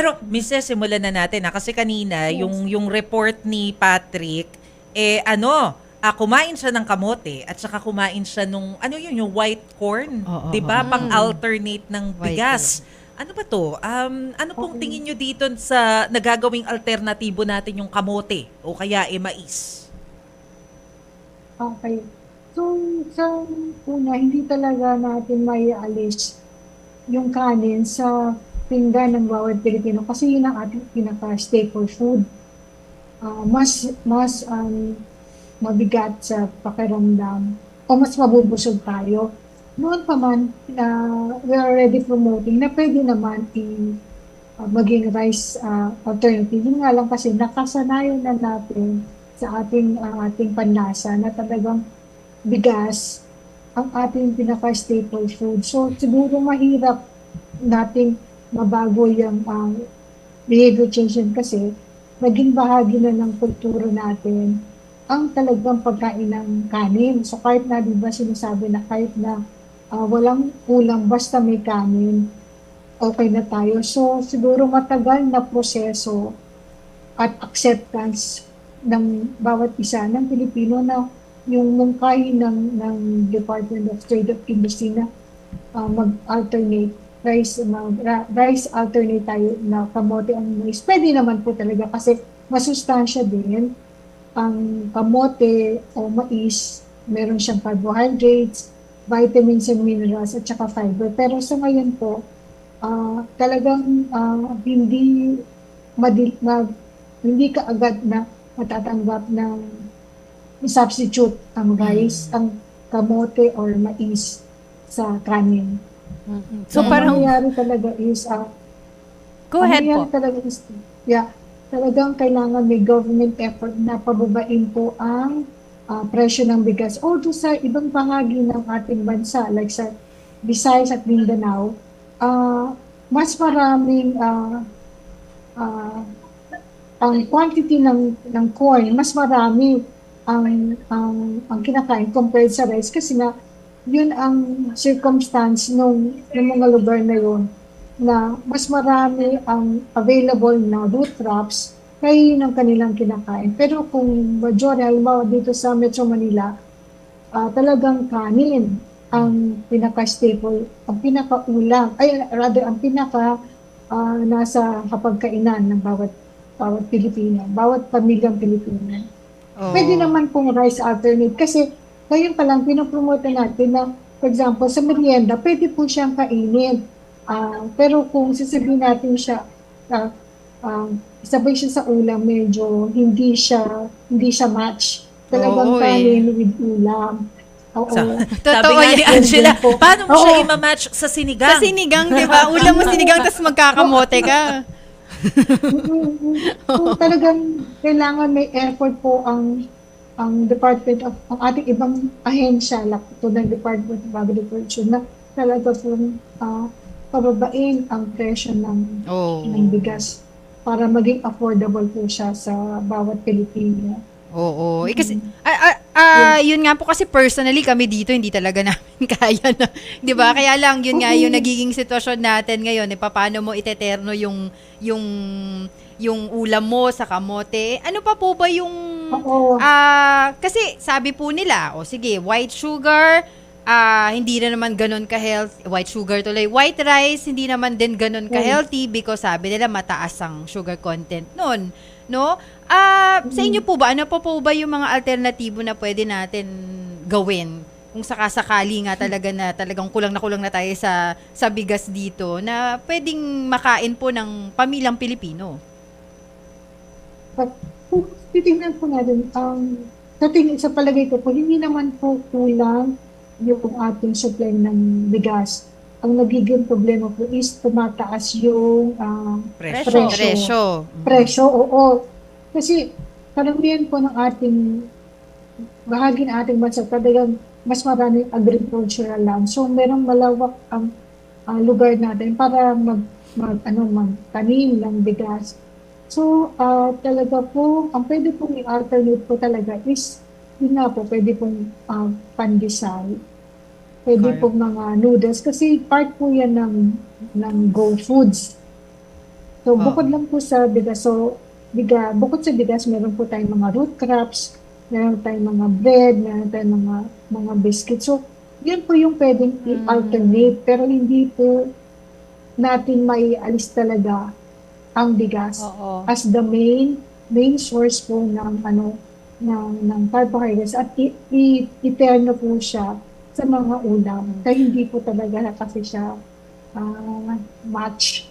Pero, Mrs., simulan na natin ha? kasi kanina yung yung report ni Patrick eh ano, ah, kumain siya ng kamote at saka kumain siya nung ano yun, yung white corn, Oo, 'di ba? oo. Pang-alternate ng bigas. Ano ba 'to? Um, ano pong tingin niyo dito sa nagagawing alternatibo natin yung kamote o kaya eh mais? Okay. So, sa una, hindi talaga natin may alis yung kanin sa pinggan ng bawat Pilipino kasi yun ang ating pinaka-staple food. Ah, mas mas um, mabigat sa pakiramdam o mas mabubusog tayo. Noon pa man, uh, we are already promoting na pwede naman i uh, maging rice uh, alternative. Yun nga lang kasi nakasanayan na natin sa ating uh, ating panlasa na talagang bigas ang ating pinaka-staple food. So siguro mahirap nating mabago yung uh, behavior change kasi naging bahagi na ng kultura natin ang talagang pagkain ng kanin. So kahit na di ba sinasabi na kahit na ah, walang kulang basta may kanin, okay na tayo. So siguro matagal na proseso at acceptance ng bawat isa ng Pilipino na yung mungkahi ng, ng Department of Trade of Industry na ah, mag-alternate rice, mag, ra- rice alternate tayo na kamote ang mais. Pwede naman po talaga kasi masustansya din ang kamote o mais. Meron siyang carbohydrates, vitamins and minerals at saka fiber. Pero sa ngayon po, ah, talagang ah, hindi madil, mag, hindi ka agad na matatanggap ng substitute ang rice, ang kamote or mais sa kanin. So Ang parang, nangyayari talaga is, ah, go ang ahead po. talaga is, yeah, talagang kailangan may government effort na pababain po ang ah, presyo ng bigas. Although sa ibang bahagi ng ating bansa, like sa Visayas at Mindanao, ah, mas maraming ah, ah, ang quantity ng ng corn, mas marami ang ang ang kinakain compared sa rice kasi na yun ang circumstance nung, nung mga lugar na yun na mas marami ang available na root crops kaya yun ang kanilang kinakain. Pero kung majority, halimbawa dito sa Metro Manila, ah, talagang kanin ang pinaka-staple, ang pinaka-ulam, ay rather ang pinaka ah, nasa hapagkainan ng bawat bawat Pilipino, bawat pamilyang Pilipino. Oo. Pwede naman pong rice alternate kasi ngayon pa lang pinopromote natin na for example sa merienda pwede po siyang kainin. Ah, pero kung sasabihin natin siya ah, ah, sabay siya sa ulam medyo hindi siya hindi siya match. Oo, Talagang eh. kanin with ulam. Oo. Sa, Totoo yan. Angela, Po. paano mo siya Oo. imamatch sa sinigang? Sa sinigang, di ba? Ulam mo sinigang, tapos magkakamote ka. Kung talagang kailangan may effort po ang ang Department of ang ating ibang ahensya like to ng Department of Agriculture na talaga pong ah, pababain ang presyo ng Oo. ng bigas para maging affordable po siya sa bawat Pilipino. Oo. Eh, kasi, ah, ah, ah, yun nga po kasi personally kami dito, hindi talaga namin kaya na, di ba? Kaya lang, yun nga yung nagiging sitwasyon natin ngayon, eh, paano mo iteterno yung, yung, yung ulam mo sa kamote. Ano pa po ba yung, Oo. ah, kasi sabi po nila, o sige, white sugar, ah, hindi na naman ganun ka-healthy, white sugar tuloy, white rice, hindi naman din ganun ka-healthy because sabi nila mataas ang sugar content nun. No? Ah, sa inyo po ba, ano pa po ba yung mga alternatibo na pwede natin gawin? Kung sakasakali nga talaga na talagang kulang na kulang na tayo sa sa bigas dito na pwedeng makain po ng pamilyang Pilipino. But kung titingnan po natin, ang sa tingin sa palagay ko po, hindi naman po kulang yung ating supply ng bigas. Ang nagiging problema po is tumataas yung ah, Presyo. Presyo. Presyo. presyo, oo. Kasi karamihan po ng ating bahagi ng ating bansa, talagang mas maraming agricultural land. So, merong malawak ang ah, lugar natin para mag, mag ano, magtanim ng bigas. So, ah, talaga po, ang pwede pong i-alternate po talaga is, yun nga po, pwede pong ah, pandesal. Pwede Correct. pong mga noodles kasi part po yan ng, ng Go Foods. So, Oo. bukod lang po sa bigas, so, biga, bukod sa bigas, meron po tayong mga root crops, meron tayong mga bread, meron tayong mga, mga biscuits. So, yun po yung pwedeng Mm. i-alternate, pero hindi po natin maialis talaga ang bigas Oo. as the main main source po ng ano ng ng carbohydrates at i, i, iterno po siya sa mga ulam. Kaya hindi po talaga kasi siya ah, match